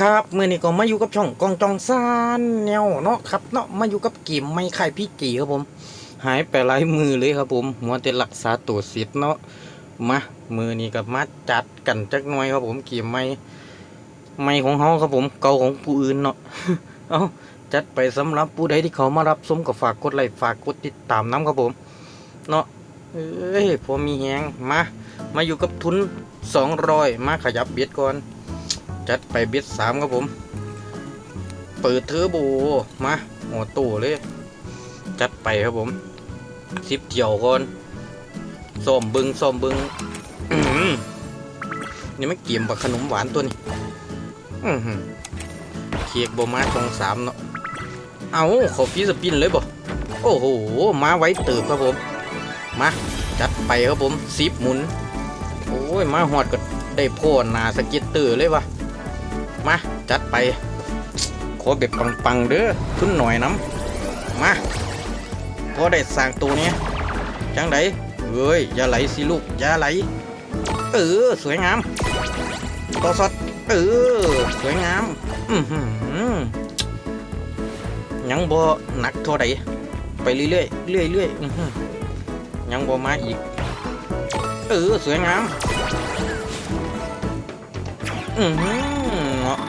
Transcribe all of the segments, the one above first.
ครับมื่อนี้ก็มาอยู่กับช่องกองจองซานแนวเนาะครับเนาะมาอยู่กับเกมไม่ไข่พี่จีครับผม หายไปหลายมือเลยครับผมหัวแต่รักษาตัวเสียเนาะมามือนี้ก็มาจัดกันจักหน่อยครับผมเกมไม่ไม่ของเฮาครับผมเก่าของผู้อื่นเนาะเอาจัดไปสำหรับผู้ใดที่เขามารับชมก็ฝากกดไลค์ฝากกดติดตามน้ำครับผมเนาะเอ้ยพอมีแฮงมามาอยู่กับทุนสองร้อยมาขยับเบียดก่อน จัดไปเบียดสามครับผม เปิดเทอร์โบมาหัวตู้เลย จัดไปครับผมสิบเที่ยวก่อนส้มบึงส้มบึงนี่ไม่เกี่ยมกับขนมหวานตัวนี้เค้กบมาตรงสามเนาะเอาขอฟีสปินเลยบ่โอ้โหมาไว้ติบครับผม มา จัดไปครับผมสิบหมุน โอ้ย มาหอดก็ได้โพ่นหนาสกิตเตอร์เลยวะ มาจัดไป ขอแบบปังๆเด้อทุนหน่อยน้ำมาพอได้สร้างตัวนี้จังไดเอ้ยอย่าไหลสิลูกอย่าไหล เออสวยงามต่อสดเออสวยงามอือหือยังบ่หนักเท่าใดไปเรื่อยๆเรื่อยๆอื้อหือยังบ่มาอีก เออสวยงาม อือหือเนาะ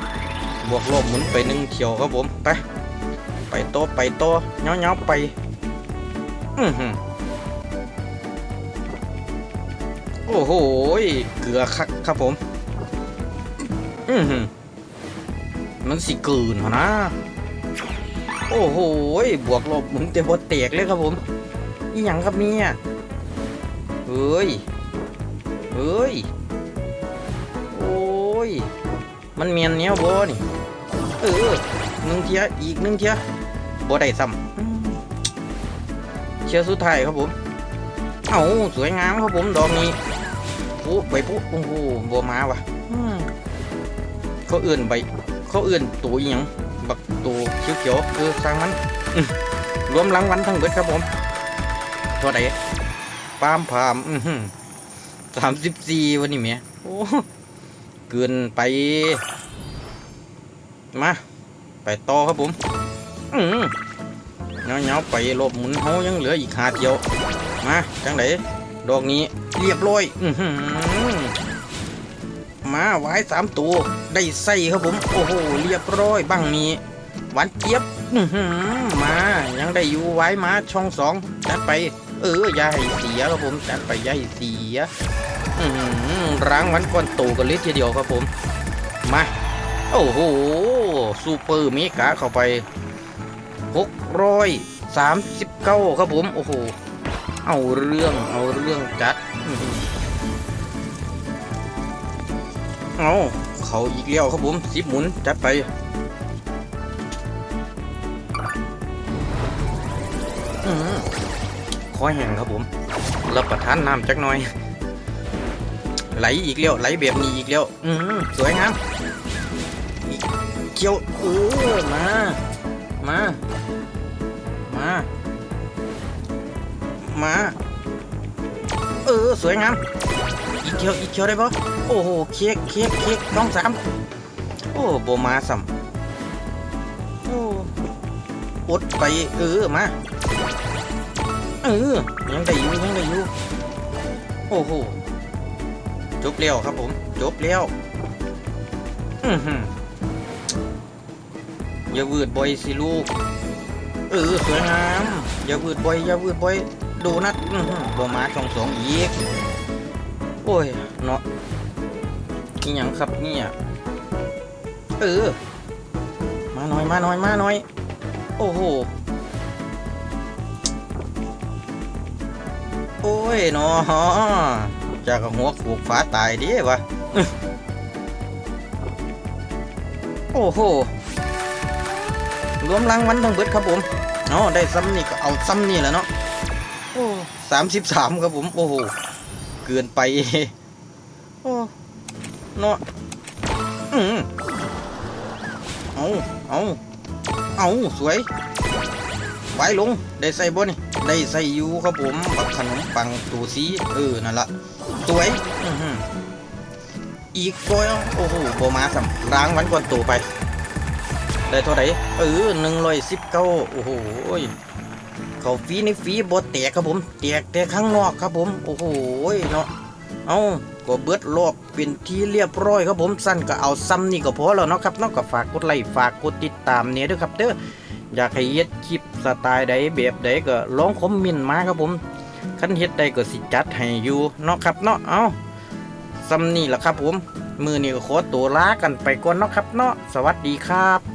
บวกลบหมุนไปหนึ่งเที่ยวครับผมไปไปโตไปโตเงาเงาๆไปอือหือโอ้โหเกลือคักครับผม อือหือมันสิเกินหรอนะโอ้โหบวกลบหมุนเต็มบแตกเลยครับผมอีหยังครับเนี่ยเฮ้ยเฮ้ยโอ้ย มันเมียนเนี้ยบ่นี่ เออหนึ่งเทียอีกหนึ่งเทียบ่ได้ซ้ำเชียสุดท้ายครับผม เอ้าสวยงามครับผมดอกนี้ปุ๊ใบปุ๊โอ้โหบัวมาวะเขาเอื่นใบเขาเอื่นตัวอหยังบักตัวเขียวๆคือสร้างมันรวมรางวัลทั้งเบิดครับผมเท่าไหร่ปามพามสามสิบสี่วันนี้เมียโอ้เกินไป มา ไปต่อครับผม อืมเงาเงาไปลบหมุนเฮายังเหลืออีกหาเที่ยว มาจังไดดอกนี้เรียบร้อย อือมาไว้สามตัว ได้ใส่ครับผม โอ้โห เรียบร้อยบ้างนี้หวานเจี๊ยบอืมา ยังได้อยู่ไว้มาช่องสองจัดไป เออย่าให้เสียครับผมจัดไปย่าให้เสียอื้อหือร้างวันก่อนโตกันเลยทีเดียวครับผม มา โอ้โหซูเปอร์เมกาเข้าไปหกร้อยสามสิบเก้าครับผม โอ้โห เอาเรื่องเอาเรื่องจัด เอาเขาอีกแล้วครับผมสิบหมุนจัดไปอือคอยแห้งครับผมรับประทานน้ำจักหน่อย ไหลอีกแล้วไหลแบบนี้อีกแล้ว อืสวยงาม กเกี่ยวเออมา มา มา มา เออ สวยงาม อีกเกี่ยวอีกเกี่ยวได้ปะโอ้โห เค้กเค้กเค้กต้องสามโอ้โบมาสัมโอ้อดไป เออ มา เออ ยังได้อยู่ ยังได้อยู่ โอ้โห จบแล้วครับผม จบแล้ว อือหือ อย่าวืดบ่อยสิลูก เออสวยงาม อย่าวืดบ่อยอย่าวืดบ่อยโดนัทอือหือบ่มาช่องสองอีก โอ้ยเนาะนี่ยังครับเนี่ยเออ มาหน่อยมาหน่อยมาหน่อย โอ้โห โอ้ยเนาะจากหัวขูกฟ้าตายดิวะอื้อโอ้โห รวมรางวัลทั้งเบิดครับผมเนาะได้ซ้ำนี่ก็เอาซ้ำนี่แหละเนาะโอ้สามสิบสามครับผมโอ้โหเกินไปโอ้เนาะอืมเอาเอาเอาสวยไว้ลงได้ใส่บ่นี่ได้ใส่อยู่ครับผมบักขนมปังตูสีเออนั่นละสวยอื้อหืออีกบ่โอ้โหบ่มาสำล้างวันก่อนตัวไป ได้เท่าไหร่เออหนึ่งร้อยสิบเก้าโอ้โหเขาฟีในฟีบ่แตกครับผมแตกแต่ข้างนอกครับผม โอ้โหเนาะเอาก็เบิดรอบเป็นที่เรียบร้อยครับผมสั้นก็เอาซ้ำนี่ก็พอแล้วเนาะครับเนาะก็ฝากกดไลค์ฝากกดติดตามเนี่ยด้วยครับเด้ออยากให้เฮ็ดคลิปสไตล์ใดแบบใดก็ลองคอมเมนต์มาครับผมคันเฮ็ดได้ก็สิจัดให้อยู่เนาะครับเนาะเอาซ้ำนี่แหละครับผมมือนี่ก็ขอตัวลากันไปก่อนเนาะครับเนาะสวัสดีครับ